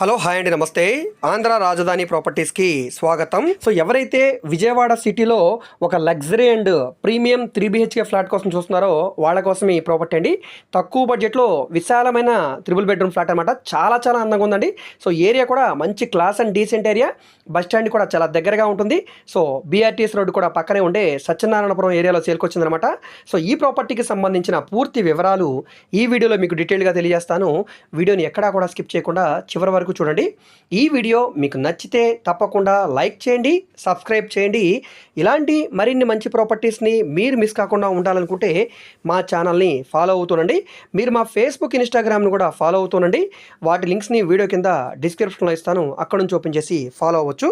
Hello hi అండి నమస్తే. ఆంధ్ర రాజధాని ప్రాపర్టీస్కి స్వాగతం. సో ఎవరైతే విజయవాడ సిటీలో ఒక luxury and premium three BHK flat కోసం చూస్తున్నారో వాళ్ళ కోసం ఈ ప్రాపర్టీ అండి. తక్కువ బడ్జెట్లో విశాలమైన త్రిబుల్ బెడ్రూమ్ ఫ్లాట్ అనమాట చాలా చాలా అందంగా ఉందండి. సో ఏరియా కూడా మంచి class and decent area. Bus stand కూడా చాలా దగ్గరగా ఉంటుంది. సో బీఆర్టీఎస్ రోడ్డు కూడా పక్కనే ఉండే సత్యనారాయణపురం ఏరియాలో చేరుకొచ్చిందనమాట సో ఈ ప్రాపర్టీకి సంబంధించిన పూర్తి వివరాలు ఈ వీడియోలో మీకు డీటెయిల్గా తెలియజేస్తాను. వీడియోని ఎక్కడా కూడా స్కిప్ చేయకుండా చివరి వరకు చూడండి. ఈ వీడియో మీకు నచ్చితే తప్పకుండా లైక్ చేయండి సబ్స్క్రైబ్ చేయండి. ఇలాంటి మరిన్ని మంచి ప్రాపర్టీస్ని మీరు మిస్ కాకుండా ఉండాలనుకుంటే మా ఛానల్ని ఫాలో అవుతుండండి మీరు మా ఫేస్బుక్ ఇన్స్టాగ్రామ్ను కూడా ఫాలో అవుతూనండి వాటి లింక్స్ని వీడియో కింద డిస్క్రిప్షన్లో ఇస్తాను. అక్కడ నుంచి ఓపెన్ చేసి ఫాలో అవ్వచ్చు.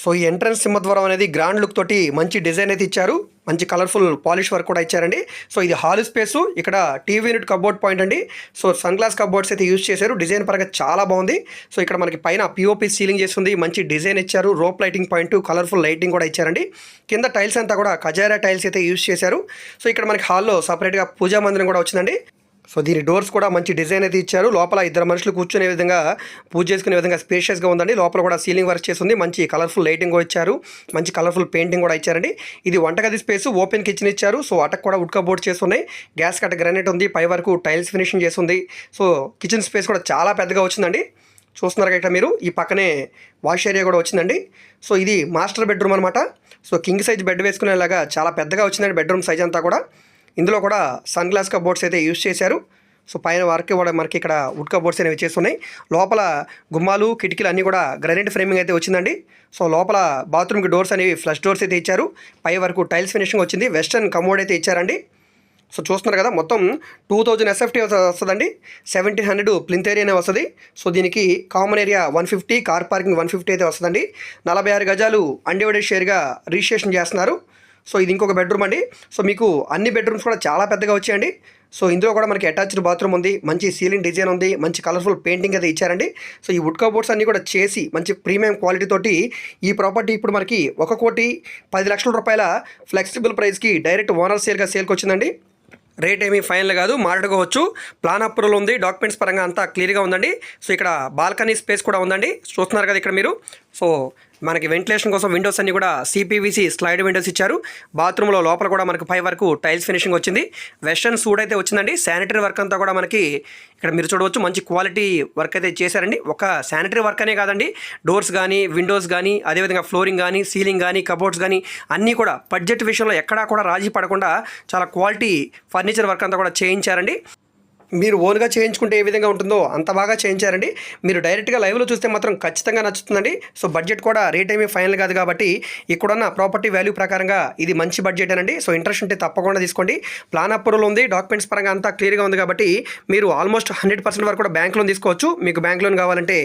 సో ఈ ఎంట్రన్స్ సింహద్వారం అనేది గ్రాండ్ లుక్ తోటి మంచి డిజైన్ అయితే ఇచ్చారు. మంచి కలర్ఫుల్ పాలిష్ వర్క్ కూడా ఇచ్చారండి. సో ఇది హాల్ స్పేసు ఇక్కడ టీవీ యూనిట్ కబోర్డ్ పాయింట్ అండి. సో సన్ గ్లాస్ కబోర్డ్స్ అయితే యూజ్ చేశారు. డిజైన్ పరంగా చాలా బాగుంది. సో ఇక్కడ మనకి పైన పిఓపి సీలింగ్ చేస్తుంది. మంచి డిజైన్ ఇచ్చారు. Rope lighting point colourful lighting కూడా ఇచ్చారండి. కింద టైల్స్ అంతా కూడా కజారా టైల్స్ అయితే యూజ్ చేశారు. సో ఇక్కడ మనకి హాల్లో సపరేట్గా పూజా మందిరం కూడా వచ్చిందండి. సో దీని డోర్స్ కూడా మంచి డిజైన్ అయితే ఇచ్చారు. లోపల ఇద్దరు మనుషులు కూర్చునే విధంగా పూజ చేసుకునే విధంగా స్పేషియస్గా ఉందండి. లోపల కూడా సీలింగ్ వర్క్ చేసింది మంచి కలర్ఫుల్ లైటింగ్ కూడా ఇచ్చారు. మంచి కలర్ఫుల్ పెయింటింగ్ కూడా ఇచ్చారండి. ఇది వంటగది స్పేస్ ఓపెన్ కిచెన్ ఇచ్చారు. సో అటక్ కూడా ఉడ్క బోర్డ్ చేస్తున్నాయి. గ్యాస్ కట్ట గ్రానైట్ ఉంది. పై వరకు టైల్స్ ఫినిషింగ్ చేస్తుంది. సో కిచెన్ స్పేస్ కూడా చాలా పెద్దగా వచ్చిందండి. చూస్తున్నారు ఇక్కడ మీరు. ఈ పక్కనే వాష్ ఏరియా కూడా వచ్చిందండి. సో ఇది మాస్టర్ బెడ్రూమ్ అనమాట సో కింగ్ సైజ్ బెడ్ వేసుకునేలాగా చాలా పెద్దగా వచ్చిందండి. బెడ్రూమ్ సైజ్ అంతా కూడా. ఇందులో కూడా సన్ గ్లాస్ కబోర్డ్స్ అయితే యూస్ చేశారు. సో పైన వరకు కూడా మనకి ఇక్కడ వుడ్ కబోర్డ్స్ అనేవి చేస్తున్నాయి. లోపల గుమ్మాలు కిటికీలు అన్నీ కూడా గ్రానైట్ ఫ్రేమింగ్ అయితే వచ్చిందండి. సో లోపల బాత్రూమ్కి డోర్స్ అనేవి ఫ్లష్ డోర్స్ అయితే ఇచ్చారు. పై వరకు టైల్స్ ఫినిషింగ్ వచ్చింది. వెస్టర్న్ కమోడ్ అయితే ఇచ్చారండి. సో చూస్తున్నారు కదా మొత్తం టూ థౌజండ్ ఎస్ఎఫ్టీ వస్తుందండి. సెవెంటీన్ హండ్రెడ్ ప్లింత్ ఏరియానే వస్తుంది. సో దీనికి common area one fifty car parking one fifty అయితే వస్తుందండి. నలభై ఆరు గజాలు అన్డివైడెడ్ షేర్గా రిజిస్ట్రేషన్ చేస్తున్నారు. సో ఇది ఇంకొక బెడ్రూమ్ అండి. సో మీకు అన్ని బెడ్రూమ్స్ కూడా చాలా పెద్దగా వచ్చాయండి. సో ఇందులో కూడా మనకి అటాచ్డ్ బాత్రూమ్ ఉంది మంచి సీలింగ్ డిజైన్ ఉంది మంచి కలర్ఫుల్ పెయింటింగ్ అయితే ఇచ్చారండి. సో ఈ వుడ్ కబోర్డ్స్ అన్నీ కూడా చేసి మంచి ప్రీమియం క్వాలిటీ తోటి ఈ ప్రాపర్టీ ఇప్పుడు మనకి ఒక కోటి పది లక్షల రూపాయల ఫ్లెక్సిబుల్ ప్రైస్కి డైరెక్ట్ ఓనర్ సేల్గా సేల్కి వచ్చిందండి. రేట్ ఏమీ ఫైనల్ కాదు మాట్లాడుకోవచ్చు ప్లాన్ అప్రూవల్ ఉంది డాక్యుమెంట్స్ పరంగా అంతా క్లియర్గా ఉందండి. సో ఇక్కడ బాల్కనీ స్పేస్ కూడా ఉందండి. చూస్తున్నారు కదా ఇక్కడ మీరు. సో మనకి వెంటిలేషన్ కోసం విండోస్ అన్ని కూడా సిపివిసి స్లైడ్ విండోస్ ఇచ్చారు. బాత్రూంలో లోపల కూడా మనకి పై వరకు టైల్స్ ఫినిషింగ్ వచ్చింది. వెస్టర్న్ సూడ్ అయితే వచ్చిందండి. శానిటరీ వర్క్ అంతా కూడా మనకి ఇక్కడ మీరు చూడవచ్చు మంచి క్వాలిటీ వర్క్ అయితే చేశారండి. ఒక శానిటరీ వర్క్ అనే కాదండి. డోర్స్ కానీ విండోస్ కానీ అదేవిధంగా ఫ్లోరింగ్ కానీ సీలింగ్ కానీ కబోర్డ్స్ కానీ అన్నీ కూడా బడ్జెట్ విషయంలో ఎక్కడా కూడా రాజీ పడకుండా చాలా క్వాలిటీ ఫర్నిచర్ వర్క్ అంతా కూడా చేయించారండి. మీరు ఓన్గా చేయించుకుంటే ఏ విధంగా ఉంటుందో అంత బాగా చేయించారండి. మీరు డైరెక్ట్గా లైవ్లో చూస్తే మాత్రం ఖచ్చితంగా నచ్చుతుందండి. సో బడ్జెట్ కూడా రేట్ ఏమీ ఫైనల్ కాదు కాబట్టి ఇక్కడున్న ప్రాపర్టీ వాల్యూ ప్రకారంగా ఇది మంచి బడ్జెట్ అనండి సో ఇంట్రెస్ట్ ఉంటే తప్పకుండా తీసుకోండి. ప్లాన్ అప్రూవల్ ఉంది. డాక్యుమెంట్స్ పరంగా అంతా క్లియర్గా ఉంది కాబట్టి మీరు ఆల్మోస్ట్ హండ్రెడ్ పర్సెంట్ వరకు కూడా బ్యాంక్ లోన్ తీసుకోవచ్చు. మీకు బ్యాంక్ లోన్ కావాలంటే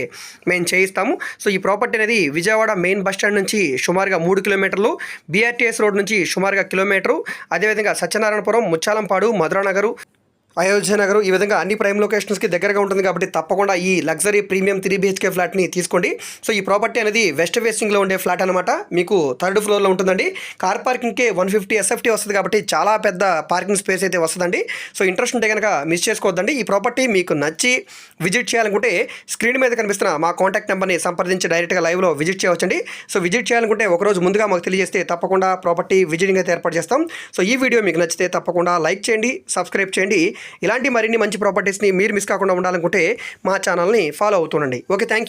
మేము చేయిస్తాము. సో ఈ ప్రాపర్టీ అనేది విజయవాడ మెయిన్ బస్ స్టాండ్ నుంచి సుమారుగా మూడు కిలోమీటర్లు బీఆర్టీఎస్ రోడ్ నుంచి సుమారుగా కిలోమీటరు. అదేవిధంగా సత్యనారాయణపురం ముచ్చాలంపాడు మధురానగరు అయోధ్య నగరం ఈ విధంగా అన్ని ప్రైమ్ లొకేషన్స్కి దగ్గరగా ఉంటుంది కాబట్టి తప్పకుండా ఈ లగ్జరీ ప్రీమియం త్రీ బిహెచ్కే ఫ్లాట్ని తీసుకోండి. సో ఈ ప్రాపర్టీ అనేది వెస్ట్ ఫేసింగ్లో ఉండే ఫ్లాట్ అనమాట మీకు థర్డ్ ఫ్లోర్లో ఉంటుందండి. కార్ పార్కింగ్కి వన్ ఫిఫ్టీ ఎస్ఎఫ్టీ వస్తుంది కాబట్టి చాలా పెద్ద పార్కింగ్ స్పేస్ అయితే వస్తుందండి. సో ఇంట్రెస్ట్ ఉంటే కనుక మిస్ చేసుకోవద్దండి. ఈ ప్రాపర్టీ మీకు నచ్చి విజిట్ చేయాలనుకుంటే స్క్రీన్ మీద కనిపిస్తున్న మా కాంటాక్ట్ నెంబర్ని సంప్రదించి డైరెక్ట్గా లైవ్లో విజిట్ చేయవచ్చండి. సో విజిట్ చేయాలనుకుంటే ఒకరోజు ముందుగా మాకు తెలియజేస్తే తప్పకుండా ప్రాపర్టీ విజిటింగ్ అయితే ఏర్పాటు చేస్తాం. సో ఈ వీడియో మీకు నచ్చితే తప్పకుండా లైక్ చేయండి సబ్స్క్రైబ్ చేయండి. ఇలాంటి మరిన్ని మంచి ప్రాపర్టీస్ని మీరు మిస్ కాకుండా ఉండాలనుకుంటే మా ఛానల్ని ఫాలో అవుతుండండి. Okay thank